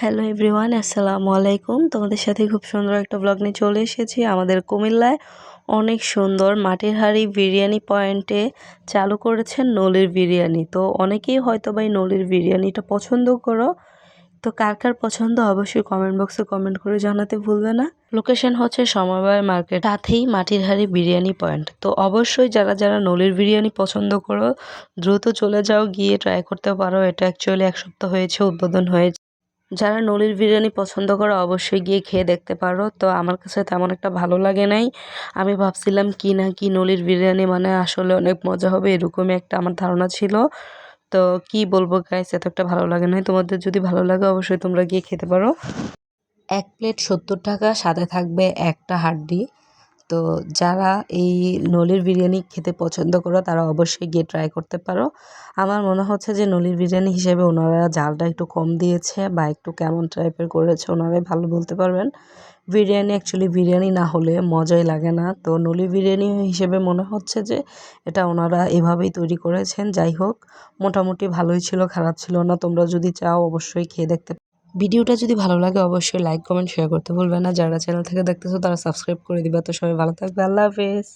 Hello everyone আসসালামু আলাইকুম তোমাদের সাথে খুব সুন্দর একটা ব্লগ নিয়ে চলে এসেছি। আমাদের কুমিল্লায় অনেক সুন্দর মাটির হাড়ি বিরিয়ানি পয়েন্টে চালু করেছেন নলির বিরিয়ানি। তো অনেকেই হয়তো বা এই নলির বিরিয়ানিটা পছন্দ করো। তো কার কার পছন্দ অবশ্যই কমেন্ট বক্সে কমেন্ট করে জানাতে ভুলবে না। লোকেশন হচ্ছে সমবায় মার্কেট, সাথেই মাটির হাড়ি বিরিয়ানি পয়েন্ট। তো অবশ্যই যারা যারা নলির বিরিয়ানি পছন্দ করো, দ্রুত চলে যাও, গিয়ে ট্রাই করতে পারো। এটা অ্যাকচুয়ালি এক সপ্তাহ হয়েছে, উদ্বোধন হয়েছে। যারা নলির বিরিয়ানি পছন্দ করো অবশ্যই গিয়ে খেয়ে দেখতে পারো। তো আমার কাছে তেমন একটা ভালো লাগে নাই। আমি ভাবছিলাম কি না কি নলির বিরিয়ানি মানে আসলে অনেক মজা হবে এরকমই একটা আমার ধারণা ছিল। তো কি বলব গাইস এত একটা ভালো লাগে নাই। তোমাদের যদি ভালো লাগে অবশ্যই তোমরা গিয়ে খেতে পারো। এক প্লেট সত্তর টাকা, সাথে থাকবে একটা হাড্ডি। তো যারা এই নলির বিরিয়ানি খেতে পছন্দ করো, তারা অবশ্যই গিয়ে ট্রাই করতে পারো। আমার মনে হচ্ছে যে নলির বিরিয়ানি হিসেবে ওনারা জালটা একটু কম দিয়েছে বা একটু কেমন টাইপের করেছে ওনারাই ভালো বলতে পারবেন। বিরিয়ানি অ্যাকচুয়ালি বিরিয়ানি না হলে মজাই লাগে না। তো নলি বিরিয়ানি হিসেবে মনে হচ্ছে যে এটা ওনারা এভাবেই তৈরি করেছেন। যাই হোক, মোটামুটি ভালোই ছিল, খারাপ ছিল না। তোমরা যদি চাও, অবশ্যই খেয়ে দেখতে ভিডিওটা যদি ভালো লাগে, অবশ্যই লাইক কমেন্ট শেয়ার করতে ভুলবেন না। যারা চ্যানেল থেকে দেখতেছো, তারা সাবস্ক্রাইব করে দিবে। তো সবাই ভালো থাকবে। আল্লাহ হাফেজ।